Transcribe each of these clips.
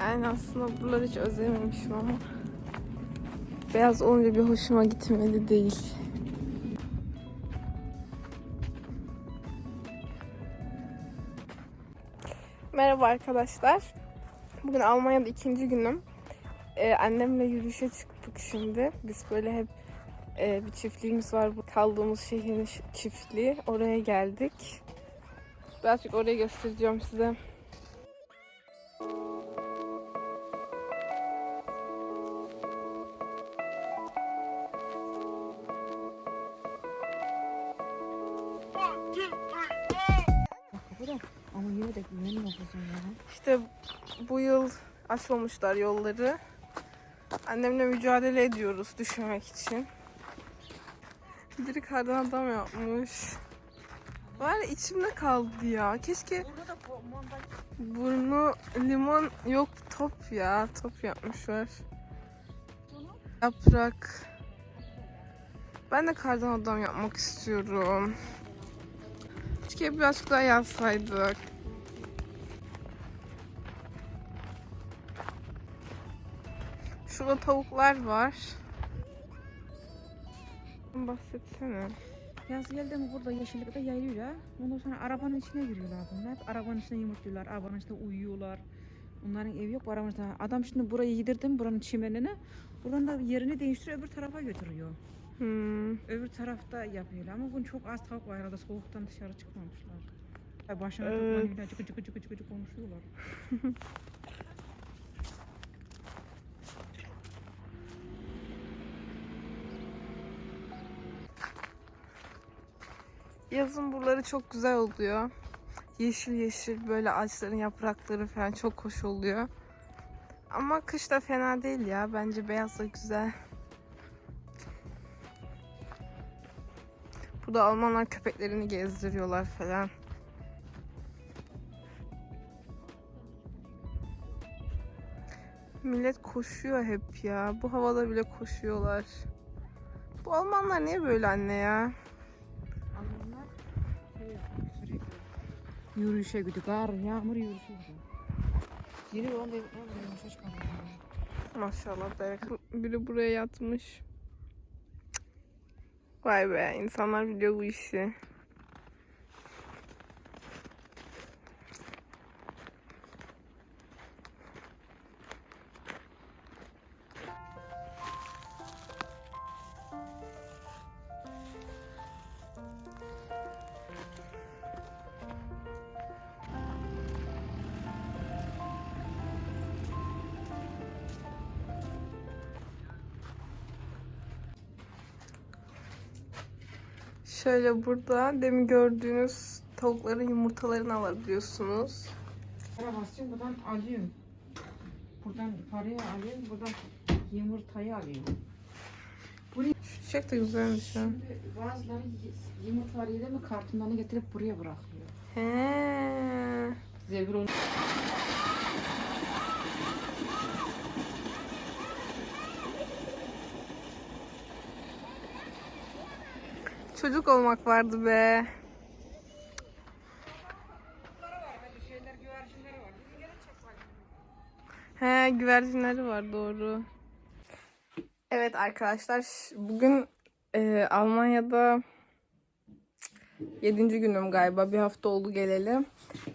Yani aslında buraları hiç özlememişim ama beyaz olunca bir hoşuma gitmedi değil. Merhaba arkadaşlar. Bugün Almanya'da ikinci günüm. Ee, annemle yürüyüşe çıktık şimdi. Biz böyle hep e, bir çiftliğimiz var. Kaldığımız şehrin çiftliği. Oraya geldik. Birazcık orayı göstereceğim size. Da ama yine de güvenmiyor kızım ya. İşte bu yıl açmamışlar yolları. Annemle mücadele ediyoruz düşmemek için. Biri kardan adam yapmış. Var ya içimde kaldı ya. Keşke burnu limon yok top ya. Top yapmışlar. Yaprak. Ben de kardan adam yapmak istiyorum. Keşke birazcık daha yazsaydık. Şurada tavuklar var. Bahsetsene. Yaz geldi mi burada yeşillikte yayılıyor. Ondan sonra arabanın içine giriyorlar bunlar. Arabanın içine yumurtluyorlar. Arabanın içinde uyuyorlar. Onların evi yok. Arabanın içinde. Adam şimdi burayı yedirdim buranın çimenini. Buradan da yerini değiştiriyor öbür tarafa götürüyor. Hmm. Öbür tarafta yapıyorlar ama bugün çok az tavuk var herhalde soğuktan dışarı çıkmamışlar. Başına Evet. toplanıyorlar cıkı cıkı cıkı cıkı cıkı konuşuyorlar. Yazın buraları çok güzel oluyor. Yeşil yeşil böyle ağaçların yaprakları falan çok hoş oluyor. Ama kış da fena değil ya. Bence beyaz da güzel. Burada Almanlar köpeklerini gezdiriyorlar falan. Millet koşuyor hep ya. Bu havada bile koşuyorlar. Bu Almanlar niye böyle anne ya? Almanlar şey sürekli. Yürüyüşe gidiyor. Kar, yağmur yürüyüşe gidiyor. Yeni bir onda yumuşa çıkarıyor. Maşallah. Biri buraya yatmış. Vay be insanlar biliyor bu işi. Şöyle burada demin gördüğünüz tavukların yumurtalarını alabiliyorsunuz. Para basıyorum buradan alıyorum. Buradan parayı alıyorum. Buradan yumurtayı alıyorum. Şu çiçek de güzelmiş ha. Şimdi bazıları yumurtaları yedi mi kartonlarını getirip buraya bırakıyor. He. Zevir Çocuk olmak vardı be. He güvercinleri var doğru. Evet arkadaşlar bugün e, Almanya'da 7. günüm galiba bir hafta oldu geleli.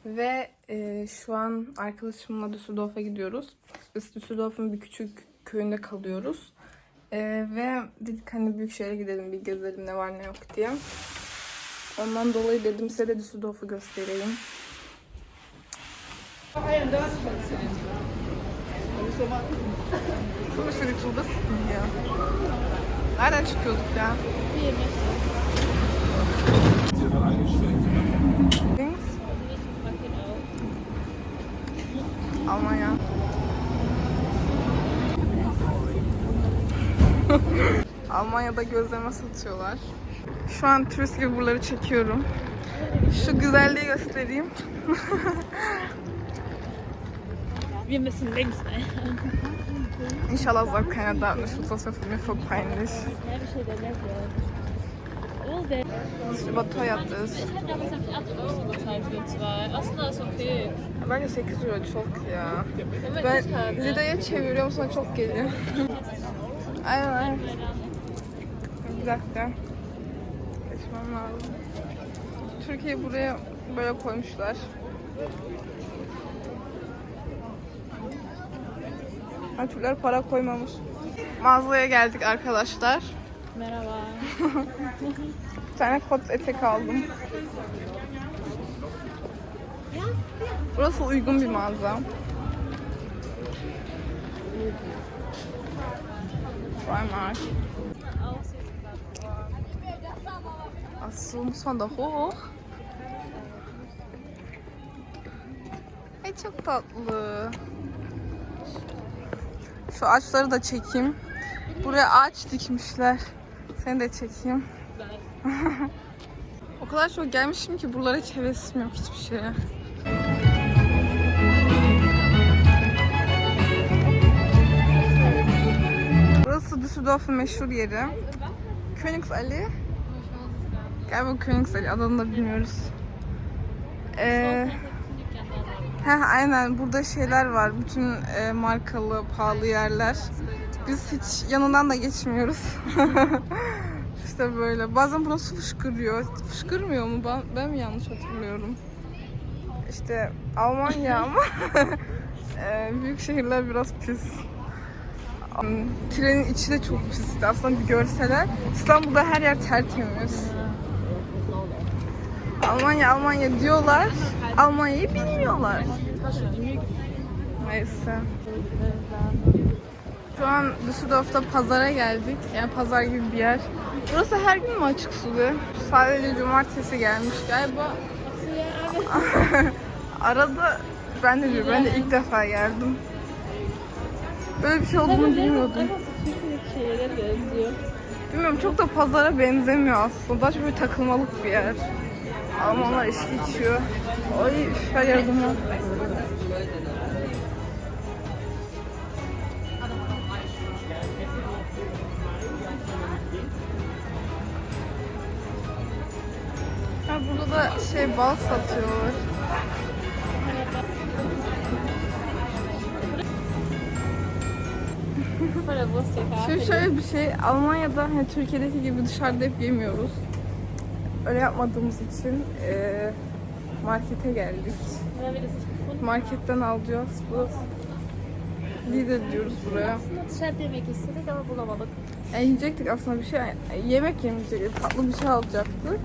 Ve e, şu an arkadaşımla Düsseldorf'a gidiyoruz. Düsseldorf'un bir küçük köyünde kalıyoruz. E, ve dedik hani büyük şehre gidelim bir gezelim ne var ne yok diye. Ondan dolayı dedim size de Düsseldorf'u göstereyim. Die Touristen hier. Nereden çıkıyorduk ya? Dings. Almanya. Almanya'da gözleme satıyorlar. Şu an turist gibi buraları çekiyorum. Şu güzelliği göstereyim. Wir müssen links. İnşallah sagt keiner da, das ist was für mich peinlich. Oh, der. ist überteuert ist. Ich hätte damals nämlich 8 Euro bezahlt für zwei. Aslında ist okay. Bence 8 euro çok ya. Ben. Lida'ya çeviriyorum sonra çok geliyor. aynen aynen. Bir dakika. Geçmem lazım. Türkiye buraya böyle koymuşlar. Türkler para koymamış. Mağazaya geldik arkadaşlar. Merhaba. Bir tane kot etek aldım. Burası uygun bir mağaza. Primark. Achso, muss man da hoch? Ay çok tatlı. Şu ağaçları da çekeyim. Buraya ağaç dikmişler. Seni de çekeyim. o kadar çok gelmişim ki buralara hiç hevesim yok hiçbir şeye. Burası Düsseldorf'un meşhur yeri. Königsallee. Galiba Königsallee adını da bilmiyoruz. Ee, heh, aynen burada şeyler var. Bütün e, markalı, pahalı yerler. Biz hiç yanından da geçmiyoruz. işte böyle. Bazen buna su fışkırıyor. Fışkırmıyor mu? Ben, ben mi yanlış hatırlıyorum? İşte Almanya ama e, büyük şehirler biraz pis. Trenin içi de çok pisti. Aslında bir görseler. İstanbul'da her yer tertemiz. Almanya Almanya diyorlar. Almanya'yı bilmiyorlar. Neyse. Şu an Düsseldorf'ta pazara geldik. Yani pazar gibi bir yer. Burası her gün mü açık Sude? Sadece cumartesi gelmiş galiba. Arada ben de diyorum, ben de ilk defa geldim. Böyle bir şey olduğunu bilmiyordum. Bilmiyorum çok da pazara benzemiyor aslında. Daha çok bir takılmalık bir yer. Almanlar içki içiyor. Ay her yer duman. Ha, burada da şey bal satıyorlar. Şimdi şöyle bir şey, Almanya'da hani Türkiye'deki gibi dışarıda hep yemiyoruz. Öyle yapmadığımız için eee, markete geldik. Marketten alacağız. Burası. Lidl diyoruz buraya. Aslında dışarıda yemek istedik ama bulamadık. E, yiyecektik aslında bir şey, yemek yemeyecektik, tatlı bir şey alacaktık.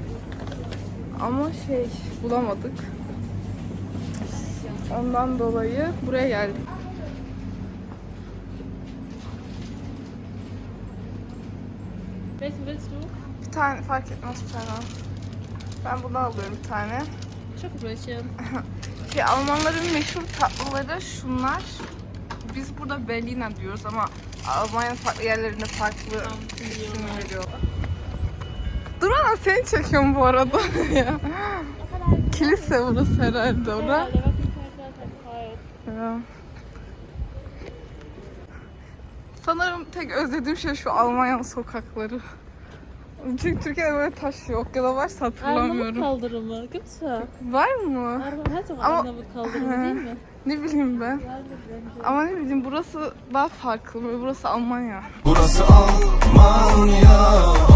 Ama şey bulamadık. Ondan dolayı buraya geldik. Bir tane fark etmez bir tane. Ben bunu alıyorum bir tane. Schokobrötchen. Şey, Almanların meşhur tatlıları şunlar. Biz burada Berliner diyoruz ama Almanya farklı yerlerinde farklı isim veriyor. Dur ana seni çekiyorum bu arada ya. Kilise burası herhalde Ja, ora. der war total kalt. Ya. Sanırım tek özlediğim şey şu Almanya sokakları. Çünkü Türkiye'de böyle taş yok ya da varsa Arnavut hatırlamıyorum. kaldırımı. Da? Var mı? Arnavut heißt doch Ama- Arnavut kaldırımı değil mi? Ne bileyim ben. Vardır bence. Ama ne bileyim burası daha farklı. Böyle Burası Almanya. Burası Almanya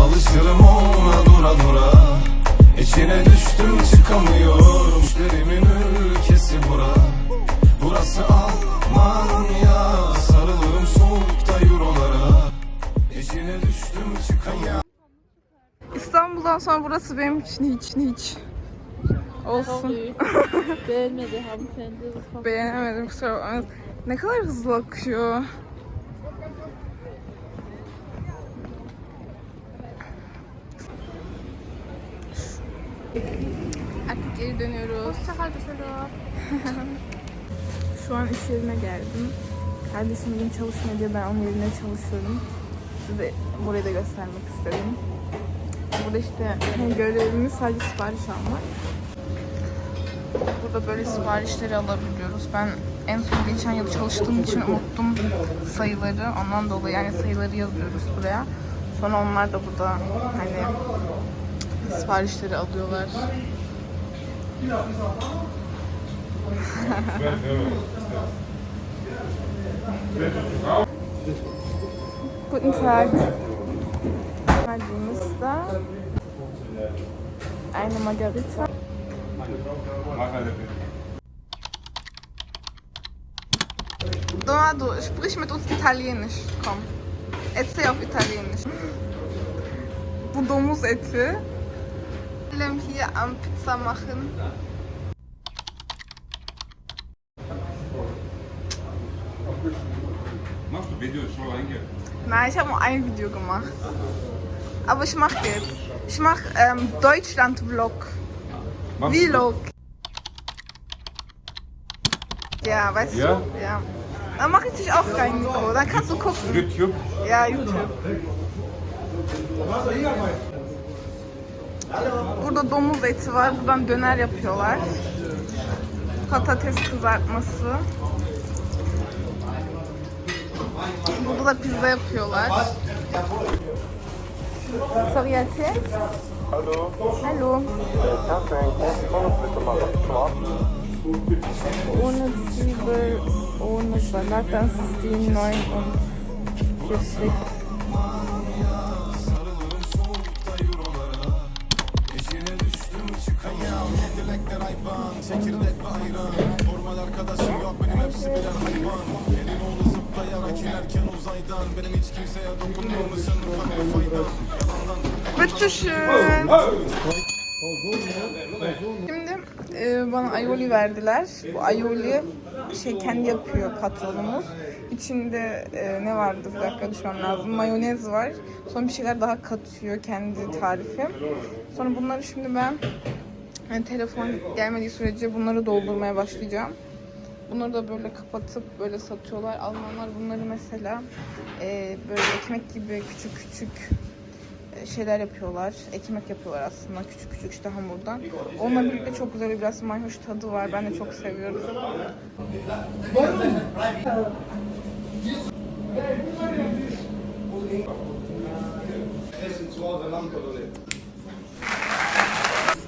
Alışırım ona dura dura İçine düştüm çıkamıyorum Düşlerimin ülkesi bura Burası Almanya Sarılırım soğukta eurolara İçine düştüm çıkamıyorum İstanbul'dan sonra burası benim için hiç hiç. Olsun. Beğenmedi hanımefendi. Beğenemedim kusura bakmayın. Ne kadar hızlı akıyor. Artık geri dönüyoruz. Şu an iş yerine geldim. Kardeşim bugün çalışmıyor diye ben onun yerine çalışıyorum. Size burayı da göstermek istedim. Burada işte görevimiz sadece sipariş almak. Burada böyle siparişleri alabiliyoruz. Ben en son geçen yıl çalıştığım için unuttum sayıları. Ondan dolayı yani sayıları yazıyoruz buraya. Sonra onlar da burada hani siparişleri alıyorlar. Guten Tag. Margarita. Eine Margarita. Donado, sprich mit uns Italienisch. Komm. Erzähl auf Italienisch. Domuz eti. Wir hier am Pizza machen. Machst du Video schon reingehen? Nein, ich habe nur ein Video gemacht. Aber ich mache jetzt. Ich mache ähm, Deutschland-Vlog. Vlog. Ja, weißt Ja? du? Ja. Dann mache ich dich auch rein, Nico. Dann kannst du gucken. YouTube? Ya YouTube. Burada domuz eti var. Buradan döner yapıyorlar. Patates kızartması. Burada da pizza yapıyorlar. Sariyati. Hallo. Hallo. Kannst du einen Pommes bitte machen? Schwarz? Ohne Zwiebel, ohne Salat, das ist die 49. Sarılırım soğukta eurolara İçine düştüm çıkamıyorum Dilekler hayvan Çekirdek ve ayran Normal arkadaşım yok benim hepsi birer hayvan Zıplayarak inerken uzaydan Benim hiç kimseye dokunmamışsın ufak bir fayda Bitteschön. Şimdi e, bana aioli verdiler. Bu aioli şey kendi yapıyor patronumuz. İçinde e, ne vardı bir dakika düşmem lazım. Mayonez var. Sonra bir şeyler daha katıyor kendi tarifi. Sonra bunları şimdi ben yani telefon gelmediği sürece bunları doldurmaya başlayacağım. Bunları da böyle kapatıp böyle satıyorlar. Almanlar bunları mesela e, böyle ekmek gibi küçük küçük e, şeyler yapıyorlar. Ekmek yapıyorlar aslında küçük küçük işte hamurdan. Onunla birlikte çok güzel bir biraz mayhoş tadı var. Ben de çok seviyorum.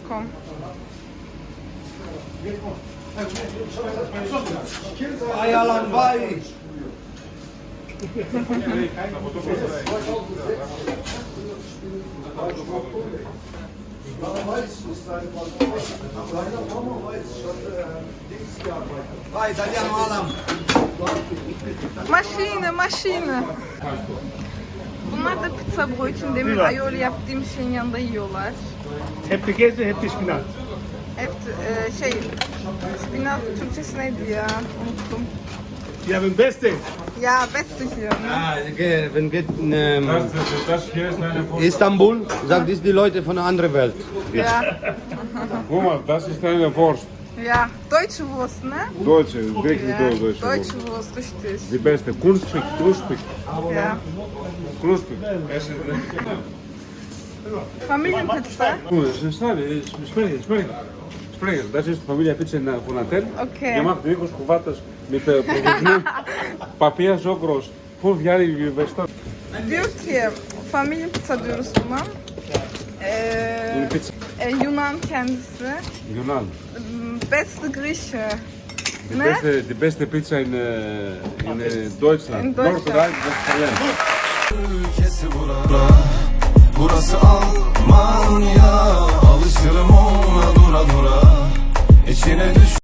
Kom. Eierland weich. Vai, tagliamo Alam. Maşine, maşine. Bunlar da pizza boyutun demin aioli yaptığım şeyin yanında yiyorlar. Hep gegessen, hep Spinat. Hep e, şey, spinat Türkçesi neydi ya? Unuttum. Ja, mijn beste. Ya beste hier. Ne? Ah, okay, wenn geht ähm, Das, das, das hier ist eine Wurst. Istanbul, sagt das die Leute von einer anderen Welt. Ja, Guck mal, das ist eine Wurst. ja. Deutsche Wurst, ne? Deutsche, wirklich Ja, deutsche Wurst. deutsche Wurst, richtig. Die beste. Knusprig, knusprig, Ja. knusprig. Familienpizza. Gut, das ist toll. πλήρε. Μέσα στη φαμίλια πίτσε είναι αγωνατέλ. Okay. Για μάθει δίχω κουβάτας με περιοχή. Παπίας ζόγκρο. Πού βγάλει η βεστό. Διότι φαμίλια πίτσα τζουρσούμα. Είναι πίτσα. Ιουνάν κέντσε. Ιουνάν. Πέστε γκρίσσε. Die beste, die beste Pizza in, uh, in uh, Deutschland. In Deutschland. Deutschland. Burası Almanya, alışırım onunla. dura dura içine düş